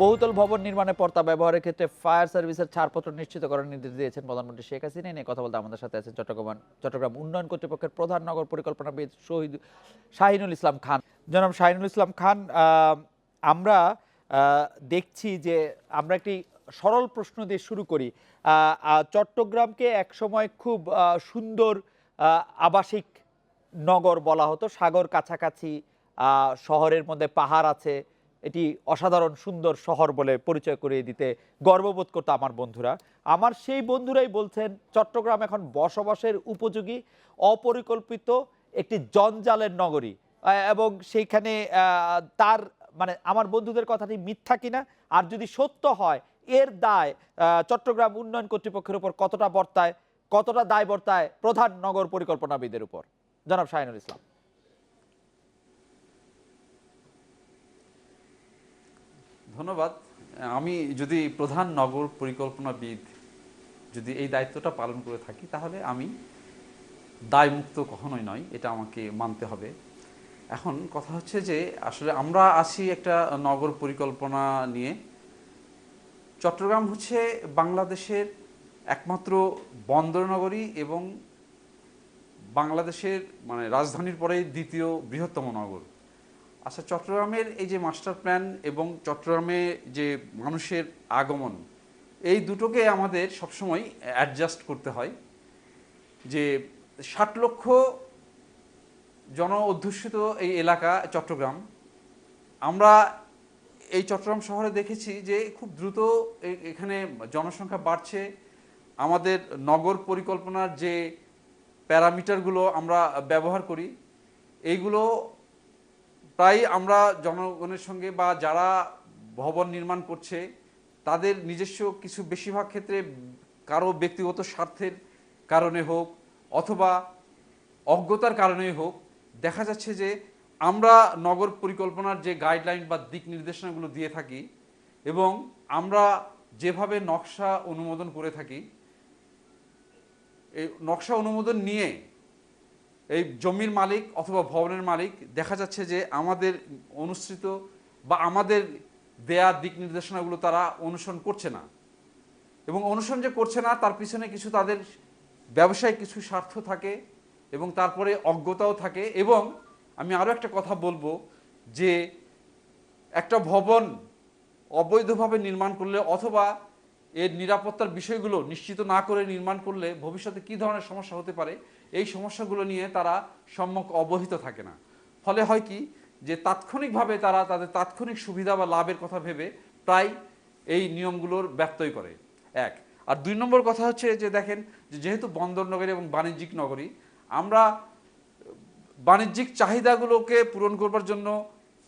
বহুতল ভবন নির্মাণে পর্তা ব্যবহারের ক্ষেত্রে ফায়ার সার্ভিসের ছাড়পত্র নিশ্চিত করার নির্দেশ দিয়েছেন প্রধানমন্ত্রী শেখ হাসিনা। নিয়ে কথা বলতে আমাদের সাথে আছেন চট্টগ্রাম চট্টগ্রাম উন্নয়ন কর্তৃপক্ষের প্রধান নগর পরিকল্পনাবিদ শহীদ শাহিনুল ইসলাম খান। জনাব শাহিনুল ইসলাম খান আমরা দেখছি যে আমরা একটি সরল প্রশ্ন দিয়ে শুরু করি। চট্টগ্রামকে একসময় খুব সুন্দর আবাসিক নগর বলা হতো। সাগর কাছাকাছি শহরের মধ্যে পাহাড় আছে। এটি অসাধারণ, সুন্দর শহর বলে পরিচয় করিয়ে দিতে গর্ববোধ করতো আমার বন্ধুরা। আমার সেই বন্ধুরাই বলছেন, চট্টগ্রাম এখন বসবাসের উপযোগী, অপরিকল্পিত একটি জঞ্জালের নগরী। এবং সেইখানে তার মানে আমার বন্ধুদের কথাটি মিথ্যা কিনা, আর যদি সত্য হয়, এর দায় চট্টগ্রাম উন্নয়ন কর্তৃপক্ষের উপর কতটা বর্তায়, কতটা দায় বর্তায় প্রধান নগর পরিকল্পনাবিদের উপর। জনাব শাহিনুল ইসলাম। ধন্যবাদ। আমি যদি প্রধান নগর পরিকল্পনাবিদ যদি এই দায়িত্বটা পালন করে থাকি, তাহলে আমি দায়মুক্ত কখনোই নয় এটা আমাকে মানতে হবে। এখন কথা হচ্ছে যে, আসলে আমরা আছি একটা নগর পরিকল্পনা নিয়ে। চট্টগ্রাম হচ্ছে বাংলাদেশের একমাত্র বন্দর নগরী এবং বাংলাদেশের মানে রাজধানীর পরে দ্বিতীয় বৃহত্তম নগর। আচ্ছা চট্টগ্রামের এই যে মাস্টার প্ল্যান এবং চট্টগ্রামে যে মানুষের আগমন, এই দুটোকে আমাদের সবসময় অ্যাডজাস্ট করতে হয় যে ষাট লক্ষ জন অধ্যুষিত এই এলাকা চট্টগ্রাম। আমরা এই চট্টগ্রাম শহরে দেখেছি যে খুব দ্রুত এখানে জনসংখ্যা বাড়ছে। আমাদের নগর পরিকল্পনার যে প্যারামিটারগুলো আমরা ব্যবহার করি, এইগুলো প্রায় আমরা জনগণের সঙ্গে বা যারা ভবন নির্মাণ করছে, তাদের নিজস্ব কিছু বেশিরভাগ ক্ষেত্রে কারও ব্যক্তিগত স্বার্থের কারণে হোক অথবা অজ্ঞতার কারণেই হোক, দেখা যাচ্ছে যে আমরা নগর পরিকল্পনার যে গাইডলাইন বা দিক নির্দেশনাগুলো দিয়ে থাকি এবং আমরা যেভাবে নকশা অনুমোদন করে থাকি, এই নকশা অনুমোদন নিয়ে এই জমির মালিক অথবা ভবনের মালিক দেখা যাচ্ছে যে আমাদের অনুসৃত বা আমাদের দেয়া দিক নির্দেশনাগুলো তারা অনুসরণ করছে না। এবং অনুসরণ যে করছে না, তার পিছনে কিছু তাদের ব্যবসায় কিছু স্বার্থ থাকে এবং তারপরে অজ্ঞতাও থাকে। এবং আমি আরও একটা কথা বলব যে একটা ভবন অবৈধভাবে নির্মাণ করলে অথবা এর নিরাপত্তার বিষয়গুলো নিশ্চিত না করে নির্মাণ করলে ভবিষ্যতে কী ধরনের সমস্যা হতে পারে? এই সমস্যাগুলো নিয়ে তারা সম্যক অবহিত থাকে না। ফলে হয় কি যে তাৎক্ষণিকভাবে তারা তাদের তাৎক্ষণিক সুবিধা বা লাভের কথা ভেবে প্রায় এই নিয়মগুলোর ব্যত্যয় করে। এক। আর দুই নম্বর কথা হচ্ছে যে দেখেন যেহেতু বন্দর নগরী এবং বাণিজ্যিক নগরী, আমরা বাণিজ্যিক চাহিদাগুলোকে পূরণ করবার জন্য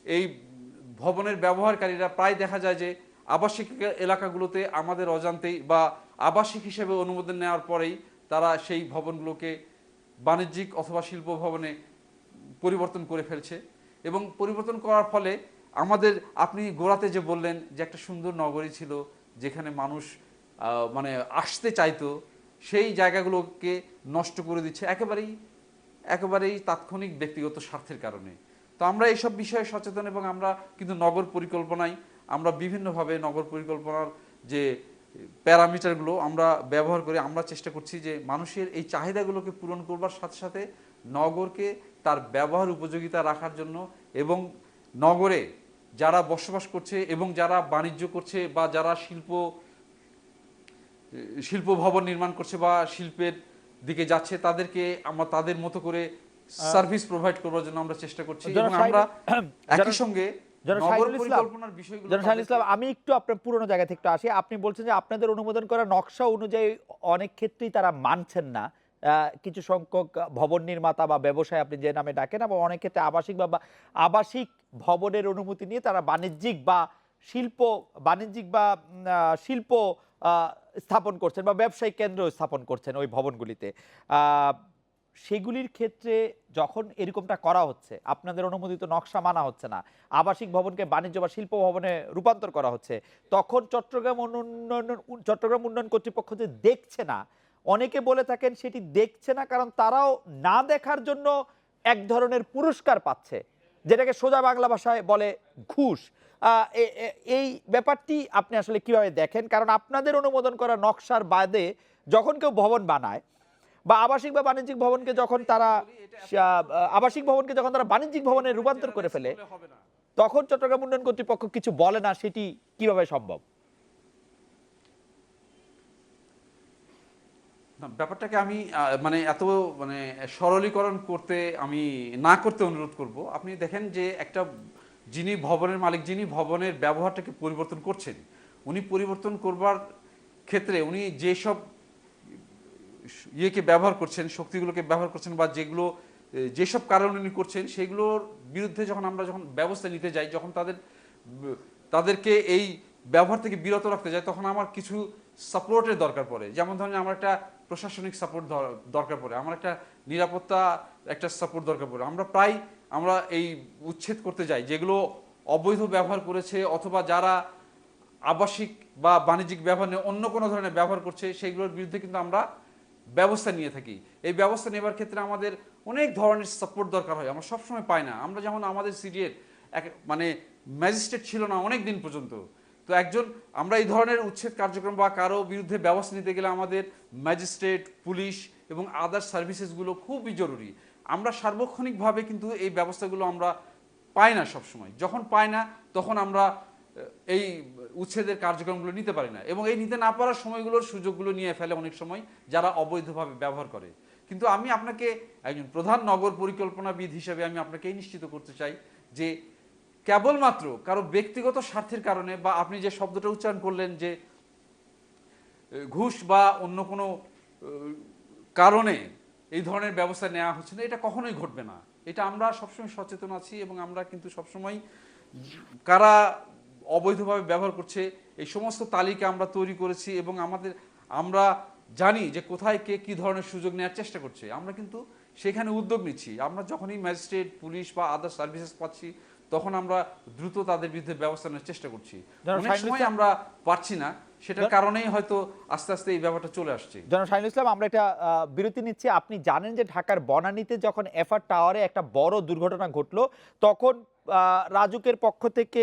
এই ভবনের ব্যবহারকারীরা প্রায় দেখা যায় যে আবাসিক এলাকাগুলোতে আমাদের অজান্তেই বা আবাসিক হিসেবে অনুমোদন নেওয়ার পরেই তারা সেই ভবনগুলোকে বাণিজ্যিক অথবা শিল্প ভবনে পরিবর্তন করে ফেলছে এবং পরিবর্তন করার ফলে আমাদের আপনি গোড়াতে যে বললেন যে একটা সুন্দর নগরী ছিল যেখানে মানুষ মানে আসতে চাইতো, সেই জায়গাগুলোকে নষ্ট করে দিচ্ছে একেবারেই একেবারেই তাৎক্ষণিক ব্যক্তিগত স্বার্থের কারণে। তো আমরা এইসব বিষয়ে সচেতন এবং আমরা কিন্তু নগর পরিকল্পনায় আমরা বিভিন্নভাবে নগর পরিকল্পনার যে প্যারামিটারগুলো আমরা ব্যবহার করে আমরা চেষ্টা করছি যে মানুষের এই চাহিদাগুলোকে পূরণ করবার সাথে সাথে নগরকে তার ব্যবহার উপযোগিতা রাখার জন্য এবং নগরে যারা বসবাস করছে এবং যারা বাণিজ্য করছে বা যারা শিল্প শিল্প ভবন নির্মাণ করছে বা শিল্পের দিকে যাচ্ছে তাদেরকে আমরা তাদের মতো করে সার্ভিস প্রোভাইড করবার জন্য আমরা চেষ্টা করছি এবং আমরা একই সঙ্গে ইসলাম, আমি একটু আপনার পুরনো জায়গা থেকে আসি। আপনি বলছেন যে আপনাদের অনুমোদন করা নকশা অনুযায়ী অনেক ক্ষেত্রেই তারা মানছেন না। কিছু সংখ্যক ভবন নির্মাতা বা ব্যবসায় আপনি যে নামে ডাকেন এবং অনেক ক্ষেত্রে আবাসিক বা বা আবাসিক ভবনের অনুমতি নিয়ে তারা বাণিজ্যিক বা শিল্প বাণিজ্যিক বা শিল্প আহ, স্থাপন করছেন বা ব্যবসায়িক কেন্দ্র স্থাপন করছেন ওই ভবনগুলিতে। আহ, সেগুলির ক্ষেত্রে যখন এরকমটা করা হচ্ছে, আপনাদের অনুমোদিত নকশা মানা হচ্ছে না, আবাসিক ভবনকে বাণিজ্য বা শিল্প ভবনে রূপান্তর করা হচ্ছে, তখন চট্টগ্রাম উন্নয়ন চট্টগ্রাম উন্নয়ন কর্তৃপক্ষ যে দেখছে না, অনেকে বলে থাকেন সেটি দেখছে না কারণ তারাও না দেখার জন্য এক ধরনের পুরস্কার পাচ্ছে, যেটাকে সোজা বাংলা ভাষায় বলে ঘুষ। এই ব্যাপারটি আপনি আসলে কীভাবে দেখেন? কারণ আপনাদের অনুমোদন করা নকশার বাদে যখন কেউ ভবন বানায় বা আবাসিক বা বাণিজ্যিক ভবনকে যখন তারা আবাসিক ভবনকে যখন তারা বাণিজ্যিক ভবনে রূপান্তর করে ফেলে তখন চট্টগ্রাম উন্নয়ন কর্তৃপক্ষ কিছু বলে না সেটি কীভাবে সম্ভব? ব্যাপারটাকে আমি মানে এত মানে সরলীকরণ করতে আমি না করতে অনুরোধ করব। আপনি দেখেন যে একটা যিনি ভবনের মালিক যিনি ভবনের ব্যবহারটাকে পরিবর্তন করছেন উনি পরিবর্তন করবার ক্ষেত্রে উনি যেসব ইয়েকে ব্যবহার করছেন, শক্তিগুলোকে ব্যবহার করছেন বা যেগুলো যেসব কারণে উনি করছেন, সেগুলোর বিরুদ্ধে যখন আমরা যখন ব্যবস্থা নিতে যাই, যখন তাদের তাদেরকে এই ব্যবহার থেকে বিরত রাখতে যাই, তখন আমার কিছু সাপোর্টের দরকার পড়ে। যেমন ধরেন, আমার একটা প্রশাসনিক সাপোর্ট দরকার পড়ে, আমার একটা নিরাপত্তা একটা সাপোর্ট দরকার পড়ে। আমরা প্রায়, আমরা এই উচ্ছেদ করতে যাই, যেগুলো অবৈধ ব্যবহার করেছে অথবা যারা আবাসিক বা বাণিজ্যিক ব্যবহার নিয়ে অন্য কোনো ধরনের ব্যবহার করছে, সেইগুলোর বিরুদ্ধে কিন্তু আমরা ব্যবস্থা নিয়ে থাকি। এই ব্যবস্থা নেবার ক্ষেত্রে আমাদের অনেক ধরনের সাপোর্ট দরকার হয়। আমরা সবসময় পাই না। আমরা যেমন আমাদের সিডিএর এক মানে ম্যাজিস্ট্রেট ছিল না অনেক দিন পর্যন্ত। তো একজন, আমরা এই ধরনের উচ্ছেদ কার্যক্রম বা কারও বিরুদ্ধে ব্যবস্থা নিতে গেলে আমাদের ম্যাজিস্ট্রেট পুলিশ এবং আদার সার্ভিসেসগুলো খুবই জরুরি। আমরা সার্বক্ষণিকভাবে কিন্তু এই ব্যবস্থাগুলো আমরা পাই না সবসময়। যখন পাই না, তখন আমরা এই উচ্ছেদের কার্যক্রমগুলো নিতে পারি না। এবং এই নিতে না পারার সময়গুলোর সুযোগগুলো নিয়ে ফেলে অনেক সময় যারা অবৈধভাবে ব্যবহার করে। কিন্তু আমি আপনাকে একজন প্রধান নগর পরিকল্পনাবিদ হিসেবে আমি আপনাকে এই নিশ্চিত করতে চাই যে কেবলমাত্র কারও ব্যক্তিগত স্বার্থের কারণে বা আপনি যে শব্দটা উচ্চারণ করলেন যে, ঘুষ বা অন্য কোনো, কারণে এই ধরনের ব্যবস্থা নেওয়া হচ্ছে না, এটা কখনোই ঘটবে না। এটা আমরা সবসময় সচেতন আছি এবং আমরা কিন্তু সবসময় কারা অবৈধভাবে ব্যবহার করছে এই সমস্ত তালিকা আমরা তৈরি করেছি এবং আমাদের আমরা জানি যে কোথায় কে কি ধরনের সুযোগ নেওয়ার চেষ্টা করছে। আমরা কিন্তু সেখানে উদ্যোগ নিচ্ছি। আমরা যখনই ম্যাজিস্ট্রেট পুলিশ বা আদার সার্ভিসেস পাচ্ছি তখন আমরা দ্রুত তাদের বিরুদ্ধে ব্যবস্থা নেওয়ার চেষ্টা করছি। অনেক সময় আমরা পারছি না সেটার কারণেই হয়তো আস্তে আস্তে এই ব্যাপারটা চলে আসছে। জনাব শাহিনুল ইসলাম আমরা একটা বিরতি নিচ্ছি। আপনি জানেন যে ঢাকার বনানীতে যখন এফআর টাওয়ারে একটা বড় দুর্ঘটনা ঘটলো তখন রাজুকের পক্ষ থেকে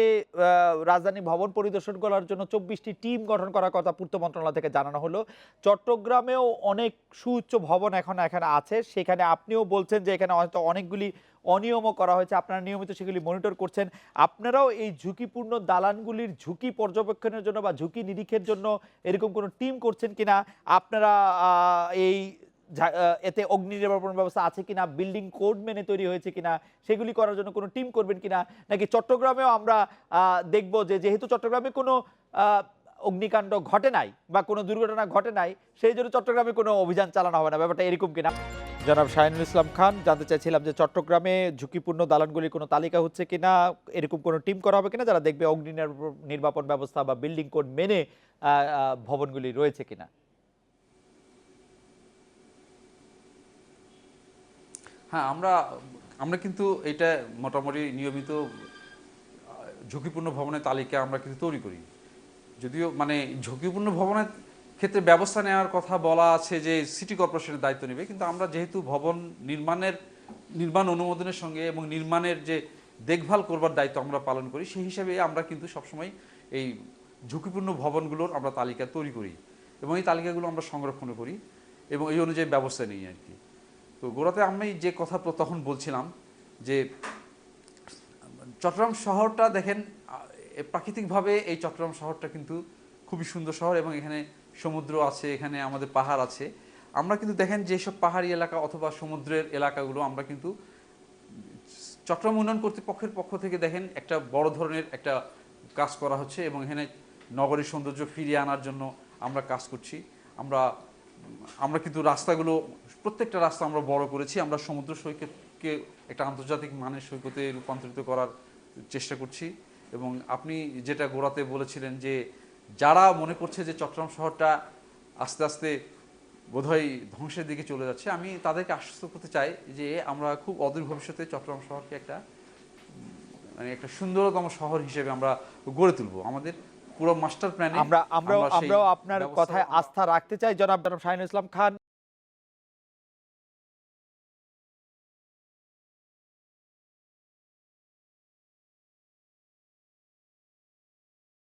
রাজধানী ভবন পরিদর্শন করার জন্য চব্বিশটি টিম গঠন করার কথা পূর্ত মন্ত্রণালয় থেকে জানানো হলো। চট্টগ্রামেও অনেক সুউচ্চ ভবন এখন এখানে আছে। সেখানে আপনিও বলছেন যে এখানে হয়তো অনেকগুলি অনিয়মও করা হয়েছে। আপনারা নিয়মিত সেগুলি মনিটর করছেন। আপনারাও এই ঝুঁকিপূর্ণ দালানগুলির ঝুঁকি পর্যবেক্ষণের জন্য বা ঝুঁকি নিরীক্ষের জন্য এরকম কোনো টিম করছেন কিনা? আপনারা এই এতে অগ্নি নির্বাপন ব্যবস্থা আছে কিনা বিল্ডিং কোড মেনে তৈরি হয়েছে কিনা, সেগুলি করার জন্য কোনো টিম করবেন কিনা, নাকি চট্টগ্রামেও আমরা দেখব যে যেহেতু চট্টগ্রামে কোনো অগ্নিকাণ্ড ঘটে নাই বা কোনো দুর্ঘটনা ঘটে নাই, সেই জন্য চট্টগ্রামে কোনো অভিযান চালানো হবে না। ব্যাপারটা এরকম কিনা? জনাব শাহিনুল ইসলাম খান, জানতে চাইছিলাম যে চট্টগ্রামে ঝুঁকিপূর্ণ দালানগুলির কোনো তালিকা হচ্ছে কিনা, এরকম কোনো টিম করা হবে কিনা, যারা দেখবে অগ্নি নির্বাপন ব্যবস্থা বা বিল্ডিং কোড মেনে ভবনগুলি রয়েছে কিনা? হ্যাঁ আমরা আমরা কিন্তু এটা মোটামুটি নিয়মিত ঝুঁকিপূর্ণ ভবনের তালিকা আমরা কিন্তু তৈরি করি। যদিও মানে ঝুঁকিপূর্ণ ভবনের ক্ষেত্রে ব্যবস্থা নেওয়ার কথা বলা আছে যে সিটি কর্পোরেশনের দায়িত্ব নেবে, কিন্তু আমরা যেহেতু ভবন নির্মাণের, নির্মাণ অনুমোদনের সঙ্গে এবং নির্মাণের যে দেখভাল করবার দায়িত্ব আমরা পালন করি, সেই হিসাবে আমরা কিন্তু সবসময় এই ঝুঁকিপূর্ণ ভবনগুলোর আমরা তালিকা তৈরি করি এবং এই তালিকাগুলো আমরা সংরক্ষণ করি এবং এই অনুযায়ী ব্যবস্থা নিই আর কি। তো গোড়াতে আমি যে কথা তখন বলছিলাম যে চট্টগ্রাম শহরটা দেখেন প্রাকৃতিকভাবে এই চট্টগ্রাম শহরটা কিন্তু খুবই সুন্দর শহর এবং এখানে সমুদ্র আছে, এখানে আমাদের পাহাড় আছে। আমরা কিন্তু দেখেন যেসব পাহাড়ি এলাকা অথবা সমুদ্রের এলাকাগুলো আমরা কিন্তু চট্টগ্রাম উন্নয়ন কর্তৃপক্ষের পক্ষ থেকে দেখেন একটা বড় ধরনের একটা কাজ করা হচ্ছে এবং এখানে নগরীর সৌন্দর্য ফিরিয়ে আনার জন্য আমরা কাজ করছি। আমরা আমরা কিন্তু রাস্তাগুলো প্রত্যেকটা রাস্তা আমরা বড় করেছি আমরা সমুদ্র সৈকতকে একটা আন্তর্জাতিক মানের সৈকতে রূপান্তরিত করার চেষ্টা করছি। এবং আপনি যেটা গোড়াতে বলেছিলেন যে যারা মনে করছে যে চট্টগ্রাম শহরটা আস্তে আস্তে বোধহয় ধ্বংসের দিকে চলে যাচ্ছে আমি তাদেরকে আশ্বস্ত করতে চাই যে আমরা খুব অদূর ভবিষ্যতে চট্টগ্রাম শহরকে একটা মানে একটা সুন্দরতম শহর হিসেবে আমরা গড়ে তুলবো। আমাদের পুরো মাস্টার প্ল্যানে আমরা আমরাও আমরাও আপনার কথায় আস্থা রাখতে চাই। জনাব জনাব শাহিনুল ইসলাম খান